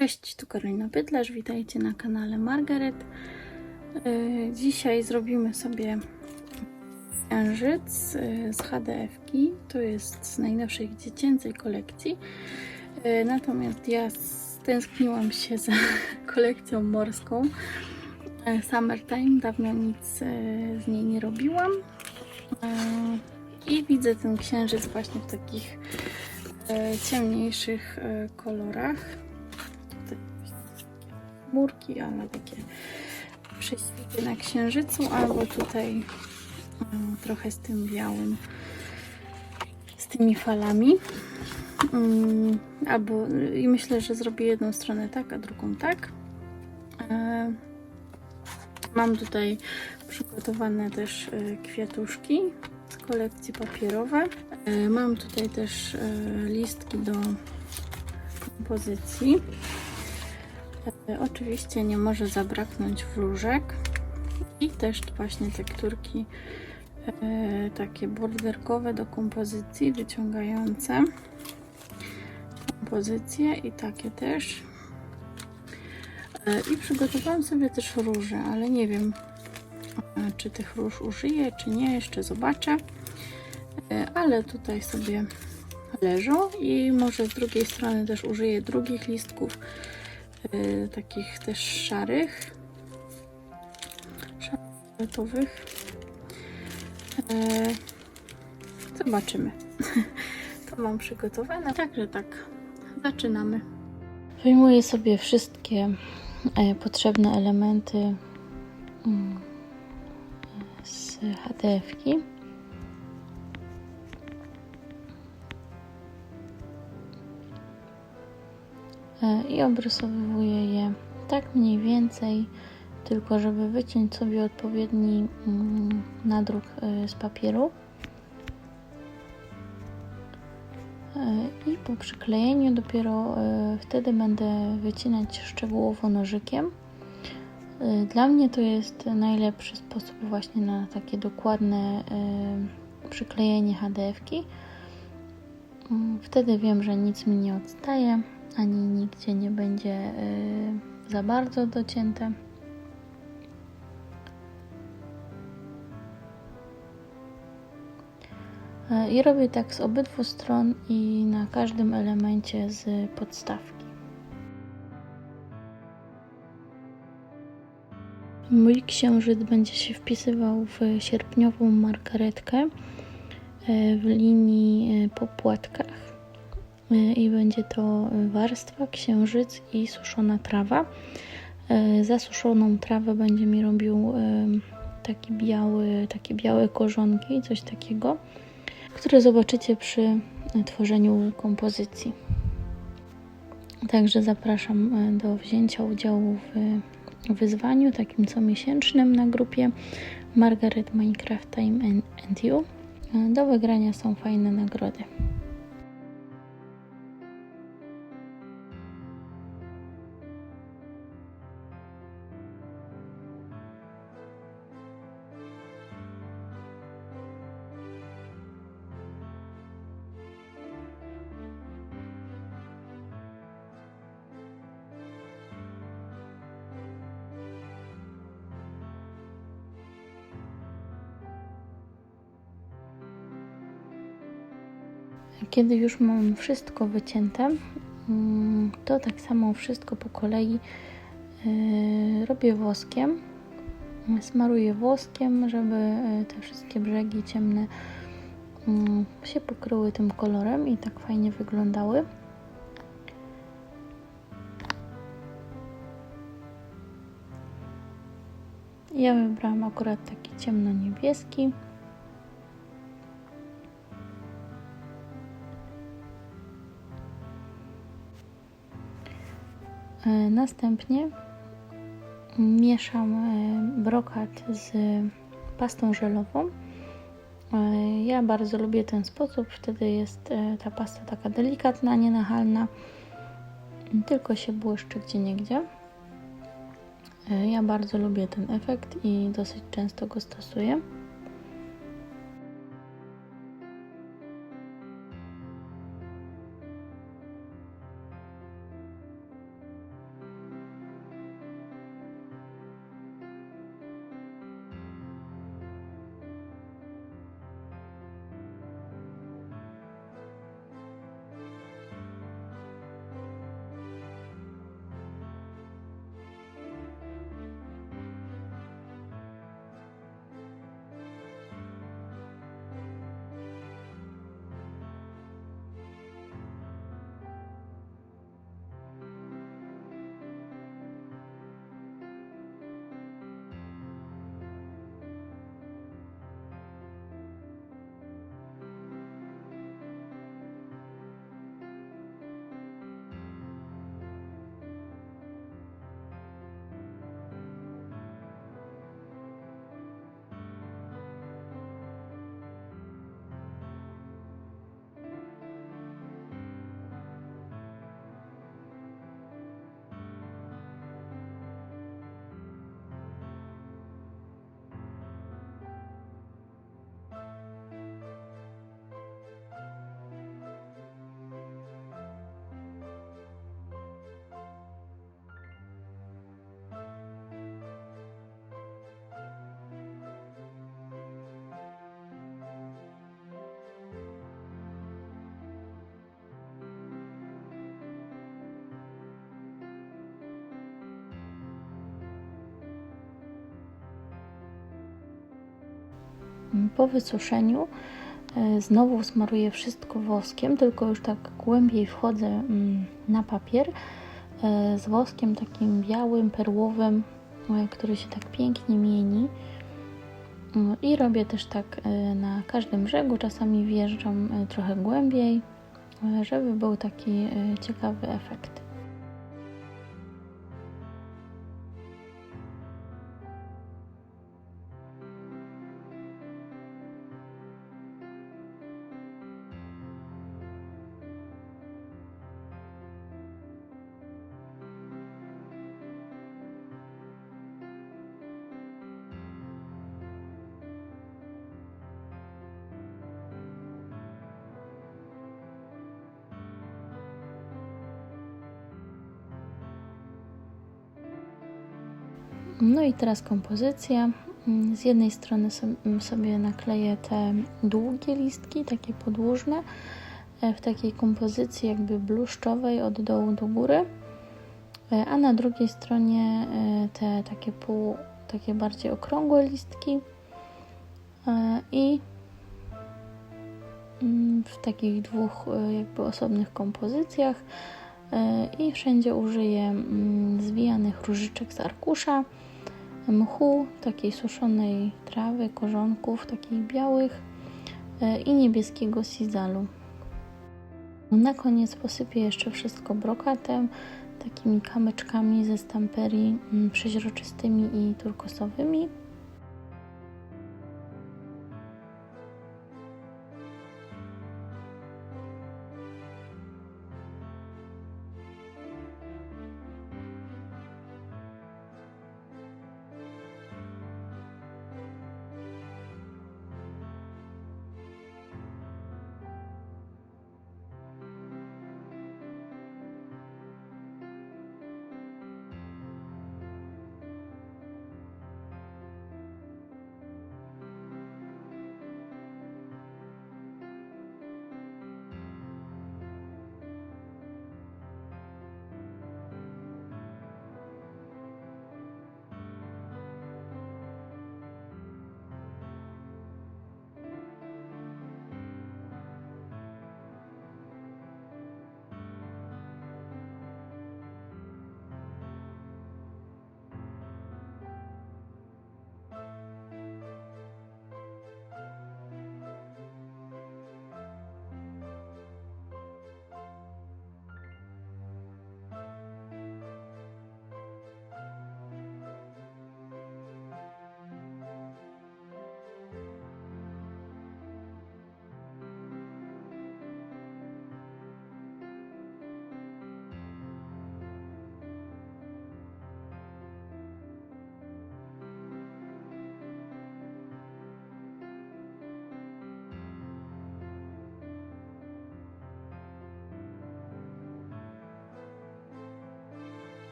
Cześć, tu Karolina Pytlarz, witajcie na kanale Margaret. Yy, Dzisiaj zrobimy sobie księżyc yy, z HDF-ki. To jest z najnowszej dziecięcej kolekcji. Yy, Natomiast ja stęskniłam się za kolekcją morską Summertime. Dawno nic z niej nie robiłam. I widzę ten księżyc właśnie w takich ciemniejszych kolorach chmurki, ale takie prześwity na księżycu, albo tutaj mm, trochę z tym białym, z tymi falami. Mm, Albo i myślę, że zrobię jedną stronę tak, a drugą tak. E, Mam tutaj przygotowane też e, kwiatuszki z kolekcji papierowe. E, Mam tutaj też e, listki do kompozycji. E, Oczywiście nie może zabraknąć wróżek i też właśnie tekturki e, takie borderkowe do kompozycji, wyciągające kompozycje i takie też. E, I przygotowałam sobie też róże, ale nie wiem czy tych róż użyję, czy nie, jeszcze zobaczę. Ale tutaj sobie leżą i może z drugiej strony też użyję drugich listków y, takich też szarych, szarowych. E, zobaczymy. to mam przygotowane, także tak, zaczynamy. Wyjmuję sobie wszystkie e, potrzebne elementy mm, z HDF-ki. I obrysowuję je tak mniej więcej, tylko żeby wyciąć sobie odpowiedni mm, nadruk e, z papieru. E, I po przyklejeniu dopiero wtedy będę wycinać szczegółowo nożykiem. Dla mnie to jest najlepszy sposób właśnie na takie dokładne przyklejenie HDF-ki. Mm, Wtedy wiem, że nic mi nie odstaje ani nigdzie nie będzie y, za bardzo docięte. Y, I robię tak z obydwu stron i na każdym elemencie z podstawki. Mój księżyc będzie się wpisywał w sierpniową margaretkę y, w linii po płatkach i będzie to warstwa, księżyc i suszona trawa. Zasuszoną trawę będzie mi robił taki biały, takie białe korzonki, coś takiego, które zobaczycie przy tworzeniu kompozycji. Także zapraszam do wzięcia udziału w wyzwaniu takim comiesięcznym na grupie Margaret Minecraft Time and You. Do wygrania są fajne nagrody. Kiedy już mam wszystko wycięte, mm, to tak samo wszystko po kolei yy, robię woskiem. Smaruję woskiem, żeby yy, te wszystkie brzegi ciemne mm, się pokryły tym kolorem i tak fajnie wyglądały. Ja wybrałam akurat taki ciemno-niebieski. Następnie mieszam e, brokat z pastą żelową. E, ja bardzo lubię ten sposób, wtedy jest ta pasta taka delikatna, nienachalna, tylko się błyszczy gdzie niegdzie. Ja bardzo lubię ten efekt i dosyć często go stosuję. Po wysuszeniu e, znowu smaruję wszystko woskiem, tylko już tak głębiej wchodzę mm, na papier e, z woskiem takim białym, perłowym, e, który się tak pięknie mieni. Mm, I robię też tak na każdym brzegu, czasami wjeżdżam trochę głębiej, żeby był taki ciekawy efekt. No i teraz kompozycja. Mm, z jednej strony mm, sobie nakleję te długie listki, takie podłużne, e, w takiej kompozycji jakby bluszczowej od dołu do góry, e, a na drugiej stronie e, te takie pół, takie bardziej okrągłe listki i mm, w takich dwóch jakby osobnych kompozycjach i wszędzie użyję zwijanych różyczek z arkusza mchu, takiej suszonej trawy, korzonków, takich białych e, i niebieskiego sizalu. Na koniec posypię jeszcze wszystko brokatem, takimi kamyczkami ze stamperii mm, przeźroczystymi i turkosowymi.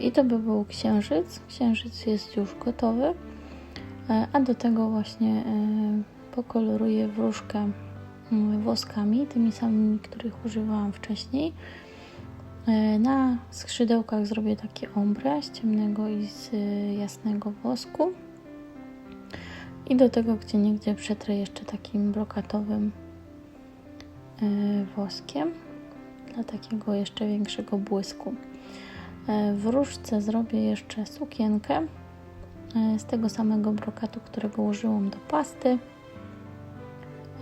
I to by był księżyc. Księżyc jest już gotowy. E, A do tego właśnie e, pokoloruję wróżkę woskami, tymi samymi, których używałam wcześniej. E, Na skrzydełkach zrobię takie ombre z ciemnego i z e, jasnego wosku. I do tego gdzie niegdzie przetrę jeszcze takim brokatowym e, woskiem dla takiego jeszcze większego błysku. E, W różce zrobię jeszcze sukienkę e, z tego samego brokatu, którego użyłam do pasty.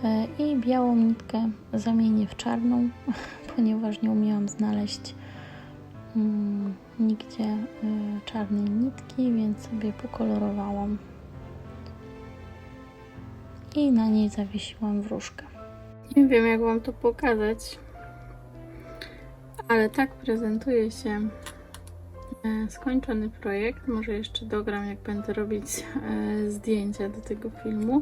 E, I białą nitkę zamienię w czarną, ponieważ nie umiałam znaleźć mm, nigdzie czarnej nitki, więc sobie pokolorowałam. I na niej zawiesiłam wróżkę. Nie wiem, jak Wam to pokazać, ale tak prezentuje się skończony projekt. Może jeszcze dogram, jak będę robić e, zdjęcia do tego filmu.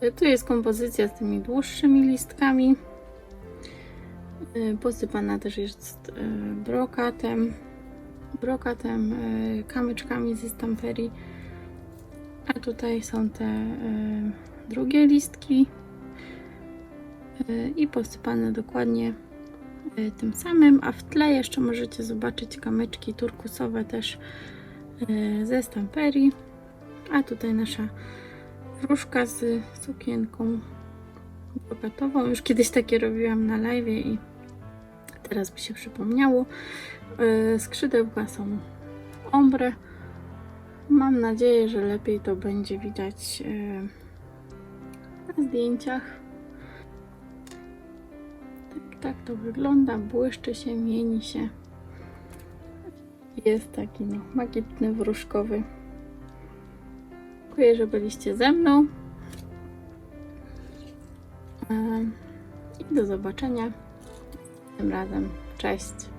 E, Tu jest kompozycja z tymi dłuższymi listkami. E, Posypana też jest e, brokatem, brokatem, e, kamyczkami ze stamperii. A tutaj są te e, drugie listki e, i posypane dokładnie e, tym samym, a w tle jeszcze możecie zobaczyć kamyczki turkusowe też e, ze stamperii. A tutaj nasza wróżka z sukienką brokatową. Już kiedyś takie robiłam na live i teraz mi się przypomniało. E, Skrzydełka są ombre. Mam nadzieję, że lepiej to będzie widać na zdjęciach. Tak, to wygląda. Błyszczy się, mieni się. Jest taki no, magiczny, wróżkowy. Dziękuję, że byliście ze mną. I do zobaczenia tym razem. Cześć.